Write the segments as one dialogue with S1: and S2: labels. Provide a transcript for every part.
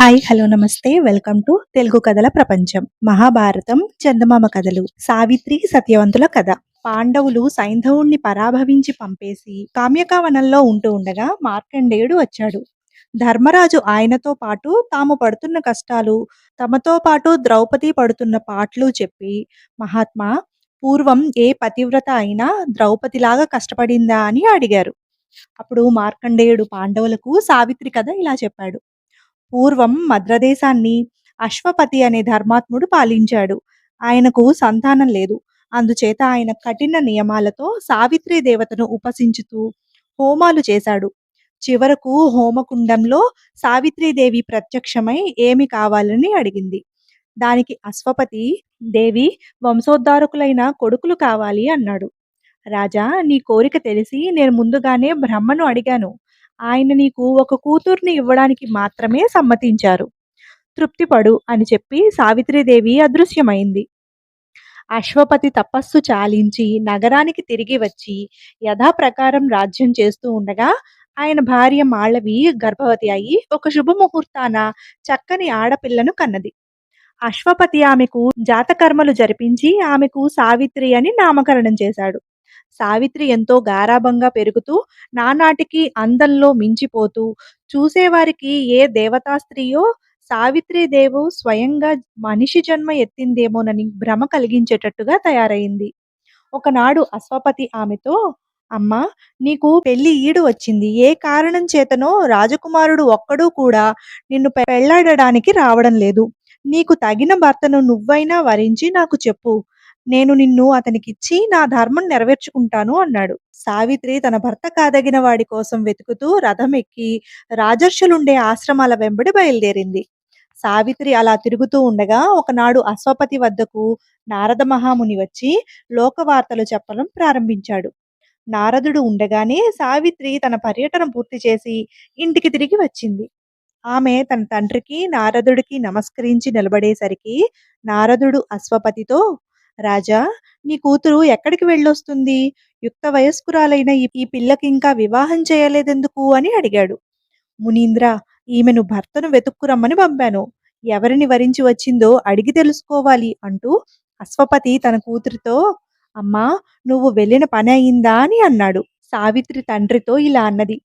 S1: Hi hello నమస్తే. Welcome to Telugu కథల ప్రపంచం. మహాభారతం చందమామ కథలు. సావిత్రి సత్యవంతుల కథ. పాండవులు సైంధవుణ్ణి పరాభవించి పంపేసి కామ్యకావనంలో ఉంటూ ఉండగా మార్కండేయుడు వచ్చాడు. ధర్మరాజు ఆయనతో పాటు తాము పడుతున్న కష్టాలు తమతో పాటు ద్రౌపది పడుతున్న పాటలు చెప్పి మహాత్మా పూర్వం ఏ పతివ్రత అయినా ద్రౌపదిలాగా కష్టపడిందా? అని అడిగారు. అప్పుడు మార్కండేయుడు పాండవులకు సావిత్రి కథ ఇలా చెప్పాడు. పూర్వం మద్రదేశాన్ని అశ్వపతి అనే ధర్మాత్ముడు పాలించాడు. ఆయనకు సంతానం లేదు. అందుచేత ఆయన కఠిన నియమాలతో సావిత్రి దేవతను ఉపసించుతూ హోమాలు చేశాడు. చివరకు హోమకుండంలో సావిత్రీదేవి ప్రత్యక్షమై ఏమి కావాలని అడిగింది. దానికి అశ్వపతి దేవి వంశోద్ధారకులైన కొడుకులు కావాలి అన్నాడు. రాజా నీ కోరిక తెలిసి నేను ముందుగానే బ్రహ్మను అడిగాను. ఆయన నీకు ఒక కూతుర్ని ఇవ్వడానికి మాత్రమే సమ్మతించారు. తృప్తిపడు అని చెప్పి సావిత్రీదేవి అదృశ్యమైంది. అశ్వపతి తపస్సు చాలించి నగరానికి తిరిగి వచ్చి యథాప్రకారం రాజ్యం చేస్తూ ఉండగా ఆయన భార్య మాళవి గర్భవతి అయి ఒక శుభముహూర్తాన చక్కని ఆడపిల్లను కన్నది. అశ్వపతి ఆమెకు జాతకర్మలు జరిపించి ఆమెకు సావిత్రి అని నామకరణం చేశాడు. సావిత్రి ఎంతో గారాభంగా పెరుగుతూ నానాటికి అందంలో మించిపోతూ చూసేవారికి ఏ దేవతా స్త్రీయో సావిత్రీదేవు స్వయంగా మనిషి జన్మ ఎత్తిందేమోనని భ్రమ కలిగించేటట్టుగా తయారైంది. ఒకనాడు అశ్వపతి ఆమెతో అమ్మా నీకు పెళ్ళి ఈడు వచ్చింది. ఏ కారణం చేతనో రాజకుమారుడు ఒక్కడూ కూడా నిన్ను పెళ్ళాడడానికి రావడం లేదు. నీకు తగిన భర్తను నువ్వైనా వరించి నాకు చెప్పు. నేను నిన్ను అతనికిచ్చి నా ధర్మం నెరవేర్చుకుంటాను అన్నాడు. సావిత్రి తన భర్త కాదగిన వాడి కోసం వెతుకుతూ రథం ఎక్కి రాజర్షులుండే ఆశ్రమాల వెంబడి బయలుదేరింది. సావిత్రి అలా తిరుగుతూ ఉండగా ఒకనాడు అశ్వపతి వద్దకు నారద మహాముని వచ్చి లోకవార్తలు చెప్పడం ప్రారంభించాడు. నారదుడు ఉండగానే సావిత్రి తన పర్యటన పూర్తి చేసి ఇంటికి తిరిగి వచ్చింది. ఆమె తన తండ్రికి నారదుడికి నమస్కరించి నిలబడేసరికి నారదుడు అశ్వపతితో రాజా నీ కూతురు ఎక్కడికి వెళ్ళొస్తుంది? యుక్త వయస్కురాలైన ఈ పిల్లకి ఇంకా వివాహం చేయలేదెందుకు అని అడిగాడు. మునీంద్ర ఈమెను భర్తను వెతుక్కురమ్మని పంపాను. ఎవరిని వరించి వచ్చిందో అడిగి తెలుసుకోవాలి అంటూ అశ్వపతి తన కూతురితో అమ్మా నువ్వు వెళ్ళిన పని అయిందా? అని అన్నాడు. సావిత్రి తండ్రితో ఇలా అన్నది.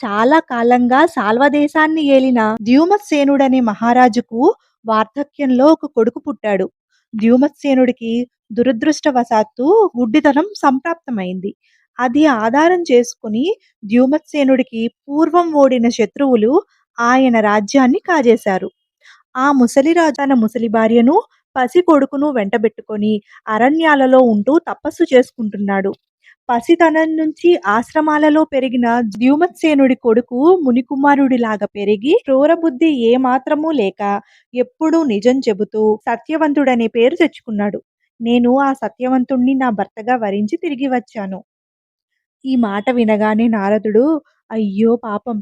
S1: చాలా కాలంగా సాల్వదేశాన్ని ఏలిన ద్యూమసేనుడనే మహారాజుకు వార్ధక్యంలో ఒక కొడుకు పుట్టాడు. ద్యూమసేనుడికి దురదృష్టవశాత్తు గుడ్డితనం సంప్రాప్తమైంది. అది ఆధారం చేసుకుని ద్యూమత్సేనుడికి పూర్వం ఓడిన శత్రువులు ఆయన రాజ్యాన్ని కాజేశారు. ఆ ముసలిరాజు తన ముసలి భార్యను పసి కొడుకును వెంటబెట్టుకొని అరణ్యాలలో ఉంటూ తపస్సు చేసుకుంటున్నాడు. పసితనం నుంచి ఆశ్రమాలలో పెరిగిన ద్యుమత్సేనుడి కొడుకు మునికుమారుడిలాగా పెరిగి క్రూరబుద్ధి ఏ మాత్రమూ లేక ఎప్పుడూ నిజం చెబుతూ సత్యవంతుడనే పేరు తెచ్చుకున్నాడు. నేను ఆ సత్యవంతుణ్ణి నా భర్తగా వరించి తిరిగి వచ్చాను. ఈ మాట వినగానే నారదుడు అయ్యో పాపం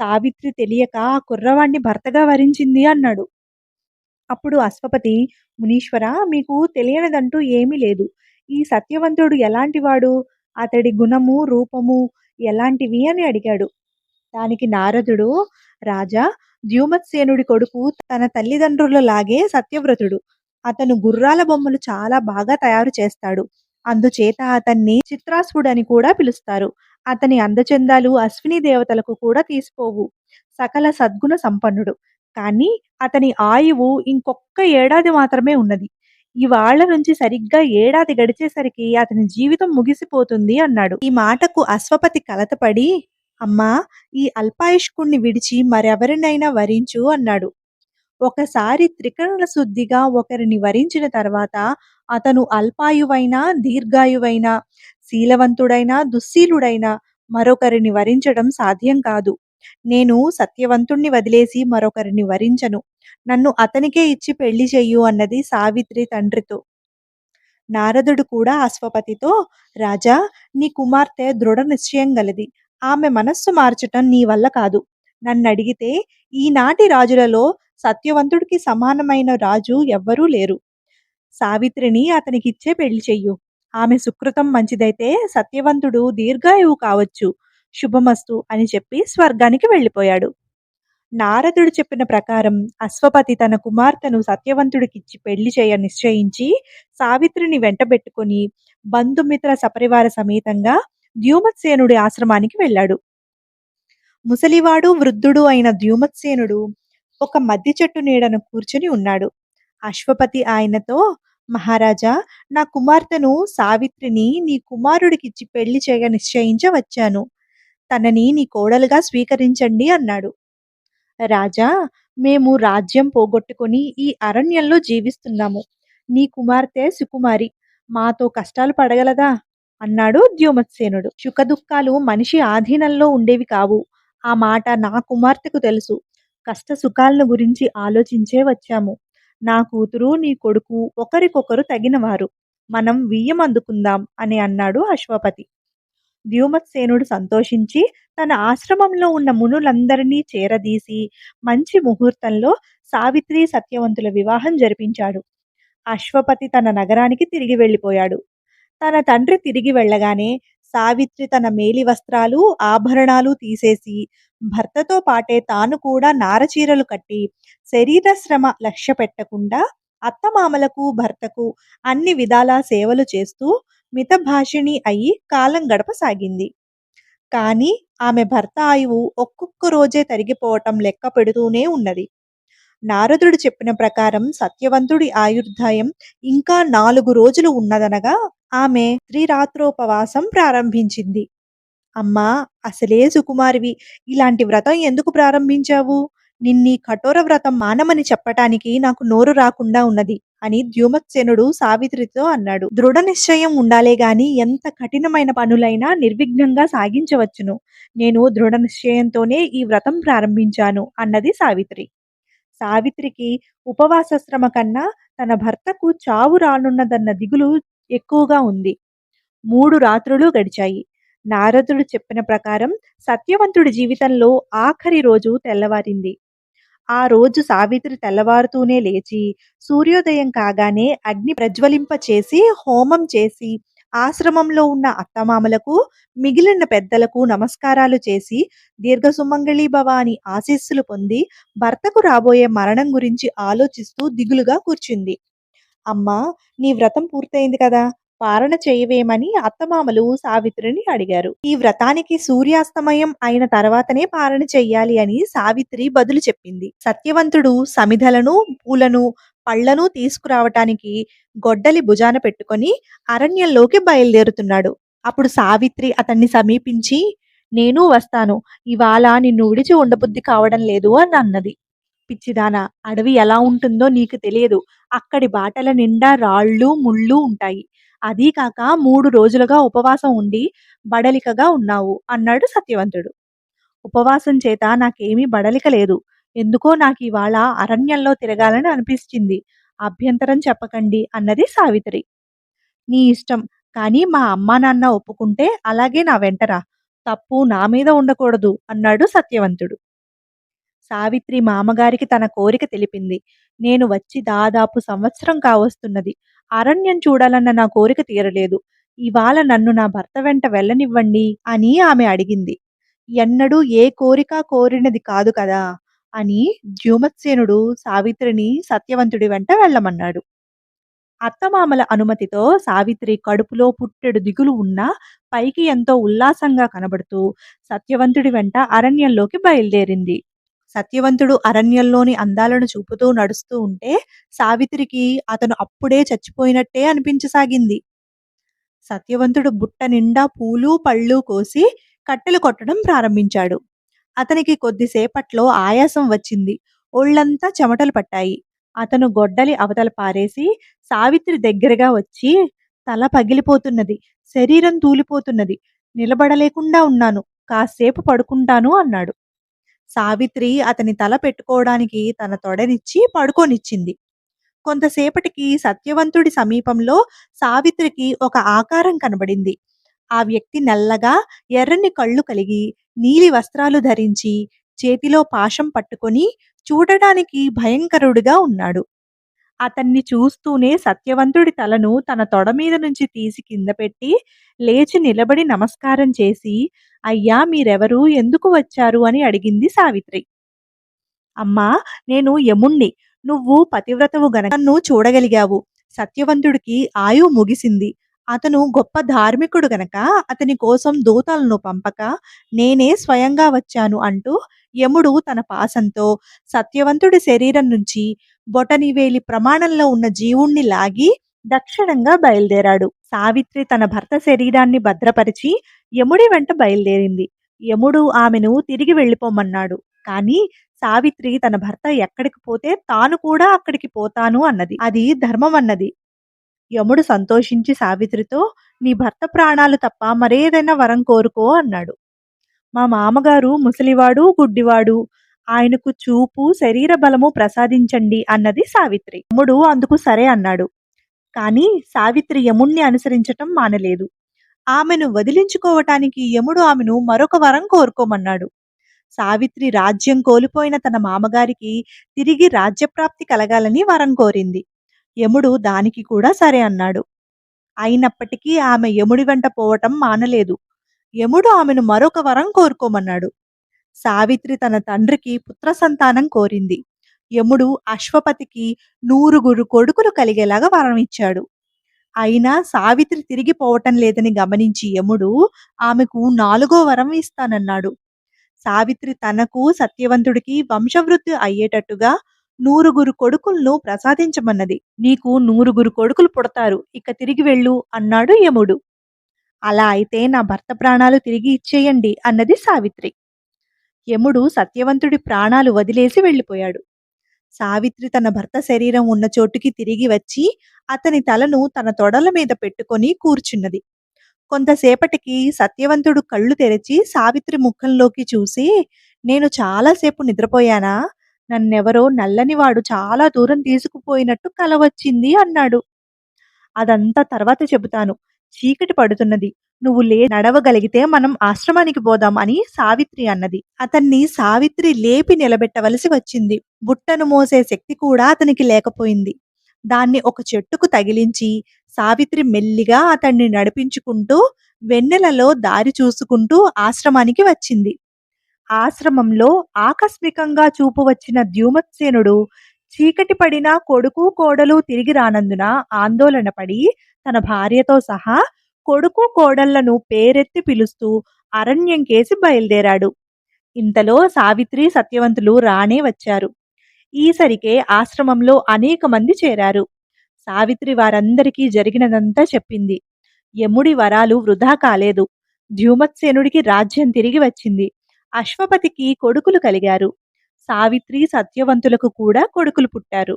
S1: సావిత్రి తెలియక ఆ కుర్రవాణ్ణి భర్తగా వరించింది అన్నాడు. అప్పుడు అశ్వపతి మునీశ్వర మీకు తెలియనిదంటూ ఏమీ లేదు. ఈ సత్యవంతుడు ఎలాంటివాడు అతడి గుణము రూపము ఎలాంటివి అని అడిగాడు. దానికి నారదుడు రాజా ద్యుమత్సేనుడి కొడుకు తన తల్లిదండ్రుల లాగే సత్యవ్రతుడు. అతను గుర్రాల బొమ్మలు చాలా బాగా తయారు చేస్తాడు. అందుచేత అతన్ని చిత్రాస్వుడని కూడా పిలుస్తారు. అతని అందచందాలు అశ్విని దేవతలకు కూడా తీసిపోవు. సకల సద్గుణ సంపన్నుడు. కానీ అతని ఆయువు ఇంకొక్క ఏడాది మాత్రమే ఉన్నది. ఇవాళ్ళ నుంచి సరిగ్గా ఏడాది గడిచేసరికి అతని జీవితం ముగిసిపోతుంది అన్నాడు. ఈ మాటకు అశ్వపతి కలతపడి అమ్మా ఈ అల్పాయుష్కుణ్ణి విడిచి మరెవరినైనా వరించు అన్నాడు. ఒకసారి త్రికరణ శుద్ధిగా ఒకరిని వరించిన తర్వాత అతను అల్పాయువైనా దీర్ఘాయువైనా శీలవంతుడైనా దుశ్శీలుడైనా మరొకరిని వరించడం సాధ్యం కాదు. నేను సత్యవంతుణ్ణి వదిలేసి మరొకరిని వరించను. నన్ను అతనికే ఇచ్చి పెళ్ళి చెయ్యు అన్నది సావిత్రి తండ్రితో. నారదుడు కూడా అశ్వపతితో రాజా నీ కుమార్తె దృఢ నిశ్చయం గలది. ఆమె మనస్సు మార్చటం నీ వల్ల కాదు. నన్ను అడిగితే ఈనాటి రాజులలో సత్యవంతుడికి సమానమైన రాజు ఎవ్వరూ లేరు. సావిత్రిని అతనికిచ్చే పెళ్ళి చెయ్యు. ఆమె సుకృతం మంచిదైతే సత్యవంతుడు దీర్ఘాయువు కావచ్చు. శుభమస్తు అని చెప్పి స్వర్గానికి వెళ్ళిపోయాడు. నారదుడు చెప్పిన ప్రకారం అశ్వపతి తన కుమార్తెను సత్యవంతుడికిచ్చి పెళ్ళి చేయ నిశ్చయించి సావిత్రిని వెంటబెట్టుకుని బంధుమిత్ర సపరివార సమేతంగా ద్యుమత్సేనుడి ఆశ్రమానికి వెళ్ళాడు. ముసలివాడు వృద్ధుడు అయిన ద్యుమత్సేనుడు ఒక మద్ది చెట్టు నీడను కూర్చుని ఉన్నాడు. అశ్వపతి ఆయనతో మహారాజా నా కుమార్తెను సావిత్రిని నీ కుమారుడికిచ్చి పెళ్ళి చేయ నిశ్చయించ వచ్చాను తనని నీ కోడలుగా స్వీకరించండి అన్నాడు. రాజా మేము రాజ్యం పోగొట్టుకుని ఈ అరణ్యంలో జీవిస్తున్నాము. నీ కుమార్తె సుకుమారి మాతో కష్టాలు పడగలదా? అన్నాడు ద్యోమత్సేనుడు సుఖదుఖాలు మనిషి ఆధీనంలో ఉండేవి కావు. ఆ మాట నా కుమార్తెకు తెలుసు. కష్ట సుఖాలను గురించి ఆలోచించే వచ్చాము. నా కూతురు నీ కొడుకు ఒకరికొకరు తగినవారు. మనం వియ్యం అందుకుందాం అని అన్నాడు అశ్వపతి. ద్యుమత్సేనుడు సంతోషించి తన ఆశ్రమంలో ఉన్న మునులందరినీ చేరదీసి మంచి ముహూర్తంలో సావిత్రి సత్యవంతుల వివాహం జరిపించాడు. అశ్వపతి తన నగరానికి తిరిగి వెళ్ళిపోయాడు. తన తండ్రి తిరిగి వెళ్ళగానే సావిత్రి తన మేలి వస్త్రాలు ఆభరణాలు తీసేసి భర్తతో పాటే తాను కూడా నారచీరలు కట్టి శరీర శ్రమ లక్ష్య పెట్టకుండా అత్తమామలకు భర్తకు అన్ని విధాలా సేవలు చేస్తూ మితభాషిణి అయి కాలం గడపసాగింది. కానీ ఆమె భర్త ఆయువు ఒక్కొక్క రోజే తరిగిపోవటం లెక్క పెడుతూనే ఉన్నది. నారదుడు చెప్పిన ప్రకారం సత్యవంతుడి ఆయుర్దాయం ఇంకా నాలుగు రోజులు ఉన్నదనగా ఆమె త్రిరాత్రోపవాసం ప్రారంభించింది. అమ్మా అసలే సుకుమారివి ఇలాంటి వ్రతం ఎందుకు ప్రారంభించావు? నిన్నీ కఠోర వ్రతం మానమని చెప్పటానికి నాకు నోరు రాకుండా ఉన్నది. అని ద్యుమత్సేనుడు సావిత్రితో అన్నాడు. దృఢ నిశ్చయం ఉండాలే గాని ఎంత కఠినమైన పనులైనా నిర్విఘ్నంగా సాగించవచ్చును. నేను దృఢ నిశ్చయంతోనే ఈ వ్రతం ప్రారంభించాను అన్నది సావిత్రి. సావిత్రికి ఉపవాసశ్రమ కన్నా తన భర్తకు చావు రానున్నదన్న దిగులు ఎక్కువగా ఉంది. మూడు రాత్రులు గడిచాయి. నారదుడు చెప్పిన ప్రకారం సత్యవంతుడి జీవితంలో ఆఖరి రోజు తెల్లవారింది. ఆ రోజు సావిత్రి తెల్లవారుతూనే లేచి సూర్యోదయం కాగానే అగ్ని ప్రజ్వలింప చేసి హోమం చేసి ఆశ్రమంలో ఉన్న అత్తమామలకు మిగిలిన పెద్దలకు నమస్కారాలు చేసి దీర్ఘసుమంగళీ భవ అని ఆశీస్సులు పొంది భర్తకు రాబోయే మరణం గురించి ఆలోచిస్తూ దిగులుగా కూర్చుంది. అమ్మా నీ వ్రతం పూర్తయింది కదా! పారణ చేయవేమని అత్తమామలు సావిత్రిని అడిగారు. ఈ వ్రతానికి సూర్యాస్తమయం అయిన తర్వాతనే పారణ చెయ్యాలి అని సావిత్రి బదులు చెప్పింది. సత్యవంతుడు సమిధలను పూలను పళ్ళను తీసుకురావటానికి గొడ్డలి భుజాన పెట్టుకొని అరణ్యంలోకి బయలుదేరుతున్నాడు. అప్పుడు సావిత్రి అతన్ని సమీపించి నేను వస్తాను. ఇవాళ నిన్ను విడిచి ఉండబుద్ధి కావడం లేదు అని అన్నది. పిచ్చిదానా అడవి ఎలా ఉంటుందో నీకు తెలియదు. అక్కడి బాటల నిండా రాళ్ళు ముళ్ళు ఉంటాయి. అదీ కాక మూడు రోజులుగా ఉపవాసం ఉండి బడలికగా ఉన్నావు అన్నాడు సత్యవంతుడు. ఉపవాసం చేత నాకేమీ బడలిక లేదు. ఎందుకో నాకు ఇవాళ అరణ్యంలో తిరగాలని అనిపించింది అభ్యంతరం చెప్పకండి అన్నది సావిత్రి. నీ ఇష్టం కానీ మా అమ్మా నాన్న ఒప్పుకుంటే అలాగే నా వెంటరా తప్పు నా మీద ఉండకూడదు అన్నాడు సత్యవంతుడు. సావిత్రి మామగారికి తన కోరిక తెలిపింది. నేను వచ్చి దాదాపు సంవత్సరం కావస్తున్నది. అరణ్యం చూడాలన్న నా కోరిక తీరలేదు. ఇవాళ నన్ను నా భర్త వెంట వెళ్ళనివ్వండి అని ఆమె అడిగింది. ఎన్నడూ ఏ కోరిక కోరినది కాదు కదా అని ద్యుమత్సేనుడు సావిత్రిని సత్యవంతుడి వెంట వెళ్ళమన్నాడు. అత్తమామల అనుమతితో సావిత్రి కడుపులో పుట్టెడు దిగులు ఉన్నా పైకి ఎంతో ఉల్లాసంగా కనబడుతూ సత్యవంతుడి వెంట అరణ్యంలోకి బయలుదేరింది. సత్యవంతుడు అరణ్యంలోని అందాలను చూపుతూ నడుస్తూ ఉంటే సావిత్రికి అతను అప్పుడే చచ్చిపోయినట్టే అనిపించసాగింది. సత్యవంతుడు బుట్ట నిండా పూలు పళ్ళు కోసి కట్టెలు కొట్టడం ప్రారంభించాడు. అతనికి కొద్దిసేపట్లో ఆయాసం వచ్చింది. ఒళ్ళంతా చెమటలు పట్టాయి. అతను గొడ్డలి అవతల పారేసి సావిత్రి దగ్గరగా వచ్చి తల పగిలిపోతున్నది. శరీరం తూలిపోతున్నది. నిలబడలేకుండా ఉన్నాను. కాసేపు పడుకుంటాను అన్నాడు. సావిత్రి అతని తల పెట్టుకోవడానికి తన తొడనిచ్చి పడుకోనిచ్చింది. కొంతసేపటికి సత్యవంతుడి సమీపంలో సావిత్రికి ఒక ఆకారం కనబడింది. ఆ వ్యక్తి నల్లగా ఎర్రని కళ్ళు కలిగి నీలి వస్త్రాలు ధరించి చేతిలో పాశం పట్టుకొని చూడడానికి భయంకరుడిగా ఉన్నాడు. అతన్ని చూస్తూనే సత్యవంతుడి తలను తన తొడ మీద నుంచి తీసి కింద పెట్టి లేచి నిలబడి నమస్కారం చేసి అయ్యా మీరెవరు? ఎందుకు వచ్చారు? అని అడిగింది సావిత్రి. అమ్మా నేను యముణ్ణి. నువ్వు పతివ్రతవు గనక నన్ను చూడగలిగావు. సత్యవంతుడికి ఆయువు ముగిసింది. అతను గొప్ప ధార్మికుడు గనక అతని కోసం దూతలను పంపక నేనే స్వయంగా వచ్చాను అంటూ యముడు తన పాసంతో సత్యవంతుడి శరీరం నుంచి బొటనివేలి ప్రమాణంలో ఉన్న జీవుణ్ణి లాగి దక్షిణంగా బయలుదేరాడు. సావిత్రి తన భర్త శరీరాన్ని భద్రపరిచి యముడి వెంట బయలుదేరింది. యముడు ఆమెను తిరిగి వెళ్ళిపోమన్నాడు. కానీ సావిత్రి తన భర్త ఎక్కడికి పోతే తాను కూడా అక్కడికి పోతాను అన్నది. అది ధర్మం అన్నది. యముడు సంతోషించి సావిత్రితో నీ భర్త ప్రాణాలు తప్ప మరేదైనా వరం కోరుకో అన్నాడు. మా మామగారు ముసలివాడు గుడ్డివాడు ఆయనకు చూపు శరీర బలము ప్రసాదించండి అన్నది సావిత్రి. యముడు అందుకు సరే అన్నాడు. కానీ సావిత్రి యముణ్ణి అనుసరించటం మానలేదు. ఆమెను వదిలించుకోవటానికి యముడు ఆమెను మరొక వరం కోరుకోమన్నాడు. సావిత్రి రాజ్యం కోల్పోయిన తన మామగారికి తిరిగి రాజ్యప్రాప్తి కలగాలని వరం కోరింది. యముడు దానికి కూడా సరే అన్నాడు. అయినప్పటికీ ఆమె యముడి వెంట పోవటం మానలేదు. యముడు ఆమెను మరొక వరం కోరుకోమన్నాడు. సావిత్రి తన తండ్రికి పుత్ర సంతానం కోరింది. యముడు అశ్వపతికి నూరుగురు కొడుకులు కలిగేలాగా వరం ఇచ్చాడు. అయినా సావిత్రి తిరిగి పోవటం లేదని గమనించి యముడు ఆమెకు నాలుగో వరం ఇస్తానన్నాడు. సావిత్రి తనకు సత్యవంతుడికి వంశవృద్ధి అయ్యేటట్టుగా నూరుగురు కొడుకులను ప్రసాదించమన్నది. నీకు నూరుగురు కొడుకులు పుడతారు ఇక తిరిగి వెళ్ళు అన్నాడు యముడు. అలా అయితే నా భర్త ప్రాణాలు తిరిగి ఇచ్చేయండి అన్నది సావిత్రి. యముడు సత్యవంతుడి ప్రాణాలు వదిలేసి వెళ్ళిపోయాడు. సావిత్రి తన భర్త శరీరం ఉన్న చోటుకి తిరిగి వచ్చి అతని తలను తన తొడల మీద పెట్టుకొని కూర్చున్నది. కొంతసేపటికి సత్యవంతుడు కళ్ళు తెరిచి సావిత్రి ముఖంలోకి చూసి నేను చాలాసేపు నిద్రపోయానా? నన్నెవరో నల్లనివాడు చాలా దూరం తీసుకుపోయినట్టు కల వచ్చింది అన్నాడు. అదంతా తర్వాత చెబుతాను. చీకటి పడుతున్నది. నువ్వు లే నడవగలిగితే మనం ఆశ్రమానికి పోదాం అని సావిత్రి అన్నది. అతన్ని సావిత్రి లేపి నిలబెట్టవలసి వచ్చింది. బుట్టను మోసే శక్తి కూడా అతనికి లేకపోయింది. దాన్ని ఒక చెట్టుకు తగిలించి సావిత్రి మెల్లిగా అతన్ని నడిపించుకుంటూ వెన్నెలలో దారి చూసుకుంటూ ఆశ్రమానికి వచ్చింది. ఆశ్రమంలో ఆకస్మికంగా చూపు వచ్చిన ద్యుమత్సేనుడు చీకటి పడిన కొడుకు కోడలు తిరిగి రానందున ఆందోళన పడి తన భార్యతో సహా కొడుకు కోడళ్ళను పేరెత్తి పిలుస్తూ అరణ్యం కేసి బయలుదేరాడు. ఇంతలో సావిత్రి సత్యవంతులు రానే వచ్చారు. ఈసరికే ఆశ్రమంలో అనేక మంది చేరారు. సావిత్రి వారందరికీ జరిగినదంతా చెప్పింది. యముడి వరాలు వృధా కాలేదు. ద్యుమత్సేనుడికి రాజ్యం తిరిగి వచ్చింది. అశ్వపతికి కొడుకులు కలిగారు. సావిత్రి సత్యవంతులకు కూడా కొడుకులు పుట్టారు.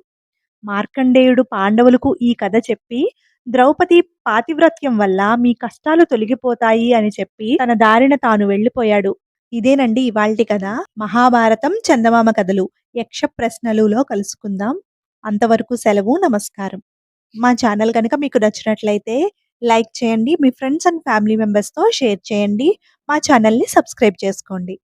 S1: మార్కండేయుడు పాండవులకు ఈ కథ చెప్పి ద్రౌపది పాతివ్రత్యం వల్ల మీ కష్టాలు తొలగిపోతాయి అని చెప్పి తన దారిన తాను వెళ్ళిపోయాడు. ఇదేనండి ఇవాల్టి కథ. మహాభారతం చందమామ కథలు. యక్ష ప్రశ్నలులో కలుసుకుందాం. అంతవరకు సెలవు నమస్కారం. మా ఛానల్ కనుక మీకు నచ్చినట్లయితే లైక్ చేయండి మీ ఫ్రెండ్స్ అండ్ ఫ్యామిలీ మెంబర్స్తో షేర్ చేయండి. మా ఛానల్ని సబ్స్క్రైబ్ చేసుకోండి.